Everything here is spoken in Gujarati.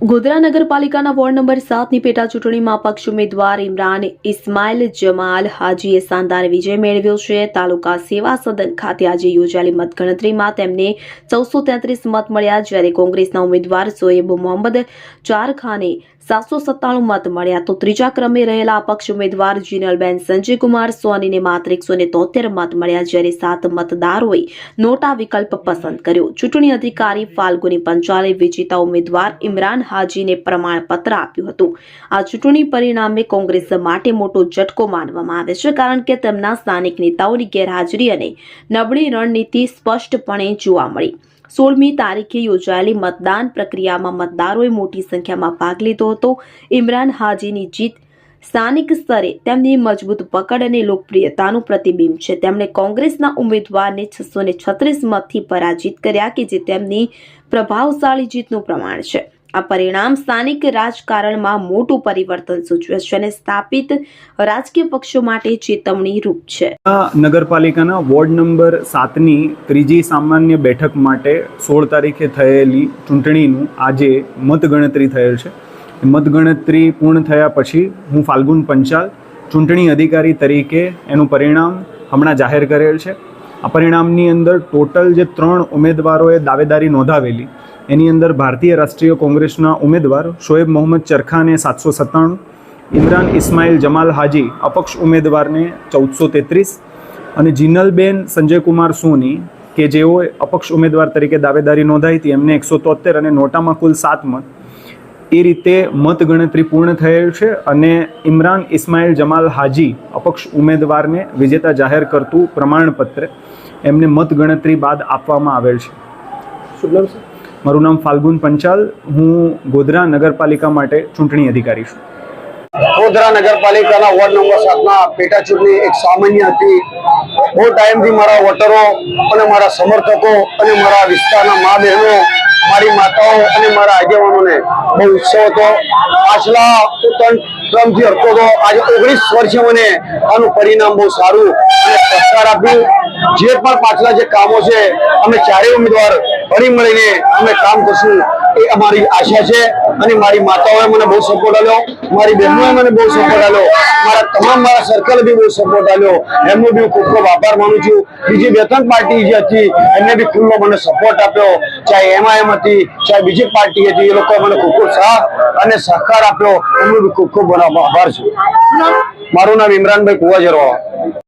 ગોધરા નગરપાલિકાના વોર્ડ નંબર સાતની પેટા ચૂંટણીમાં પક્ષ ઉમેદવાર ઇમરાન ઇસ્માઇલ જમાલ હાજીએ શાનદાર વિજય મેળવ્યો છે. તાલુકા સેવા સદન ખાતે આજે યોજાયેલી મતગણતરીમાં તેમને ચૌદસો તેત્રીસ મત મળ્યા. જ્યારે કોંગ્રેસના ઉમેદવાર સોએબ મોહમ્મદ ચારખાને સાતસો સત્તાણું મત મળ્યા તો ત્રીજા ક્રમે રહેલા અપક્ષ ઉમેદવાર જીનલબેન સંજયકુમાર, સોનીને માત્ર એકસો ને તોતેર મત મળ્યા જ્યારે સાત મતદારોએ નોટા વિકલ્પ પસંદ કર્યો. ચૂંટણી અધિકારી ફાલ્ગુની પંચાલે વિજેતા ઉમેદવાર ઇમરાન હાજીને પ્રમાણપત્ર આપ્યું હતું. આ ચૂંટણી પરિણામે કોંગ્રેસ માટે મોટો ઝટકો માનવામાં આવે છે કારણ કે તેમના સ્થાનિક નેતાઓની ગેરહાજરી અને નબળી રણનીતિ સ્પષ્ટપણે જોવા મળી. સોળમી તારીખે યોજાયેલી મતદાન પ્રક્રિયામાં મતદારોએ મોટી સંખ્યામાં ભાગ લીધો હતો. ઇમરાન હાજીની જીત સ્થાનિક સ્તરે તેમની મજબૂત પકડ અને લોકપ્રિયતાનું પ્રતિબિંબ છે. તેમણે કોંગ્રેસના ઉમેદવારને છસો ને છત્રીસ મતથી પરાજિત કર્યા કે જે તેમની પ્રભાવશાળી જીતનું પ્રમાણ છે. આ પરિણામ સ્થાનિક રાજકારણમાં મોટું પરિવર્તન સૂચવે છે અને સ્થાપિત રાજકીય પક્ષો માટે ચેતવણી રૂપ છે. નગરપાલિકાના વોર્ડ નંબર સાતની ત્રીજી સામાન્ય બેઠક માટે સોળ તારીખે થયેલી ચૂંટણીનું આજે મતગણતરી થયેલ છે. મતગણતરી પૂર્ણ થયા પછી હું ફાલ્ગુન પંચાલ, ચૂંટણી અધિકારી તરીકે એનું પરિણામ હમણાં જાહેર કરેલ છે. આ પરિણામની અંદર ટોટલ જે ત્રણ ઉમેદવારોએ દાવેદારી નોંધાવેલી એની અંદર ભારતીય રાષ્ટ્રીય કોંગ્રેસના ઉમેદવાર શોએબ મોહમ્મદ ચરખાને સાતસો સત્તાણું, ઇમરાન ઇસ્માઇલ જમાલ હાજી અપક્ષ ઉમેદવારને ચૌદસો તેત્રીસ અને જીનલબેન સંજયકુમાર સોની, કે જેઓ અપક્ષ ઉમેદવાર તરીકે દાવેદારી નોંધાઈ હતી, એમને એકસો તોતેર અને નોટામાં કુલ સાત મત. એ રીતે મતગણતરી પૂર્ણ થયેલ છે અને ઇમરાન ઇસ્માઇલ જમાલ હાજી અપક્ષ ઉમેદવારને વિજેતા જાહેર કરતું પ્રમાણપત્ર એમને મતગણતરી બાદ આપવામાં આવેલ છે. શું મારું નામ ફાલ્ગુન પંચાલ. હું ગોધરા નગરપાલિકા માટે ચૂંટણી અધિકારી છું. ગોધરા નગરપાલિકાના વોર્ડ નંબર સાતના પેટા ચૂંટણી એક સામાન્ય હતી. બહુ ટાઈમથી મારા વોટરો અને મારા સમર્થકો અને મારા વિસ્તારના મા બહેનો, મારી માતાઓ અને મારા આગેવાનોને બહુ ઉત્સવ હતો. પાછલા ક્રમથી હરતો હતો. આજે ઓગણીસ વર્ષે મને આનું પરિણામ બહુ સારું અને સત્કાર આપ્યું. જે પણ પાછલા જે કામો છે, અમે ચારેય ઉમેદવાર હળી મળીને અમે કામ કરશું એ અમારી આશા છે અને મારી માતાઓએ મને બહુ સપોર્ટ આપ્યો. મારી બહેનોએ મને બહુ સપોર્ટ આપ્યો. મારા તમામ મારા સર્કલ બી બહુ સપોર્ટ આપ્યો. એમનો બી હું ખૂબ ખૂબ આભાર માનું છું. બીજી બે ત્રણ પાર્ટી જે હતી એમને બી ખુલ્લો મને સપોર્ટ આપ્યો. ચાહે એમઆઈએમ હતી ચાહે બીજી પાર્ટી હતી એ લોકોએ મને ખૂબ ખૂબ સાથ અને સહકાર આપ્યો. એમનો બી ખૂબ ખૂબ આભાર છે. મારું નામ ઇમરાનભાઈ કુવાજરવાળા.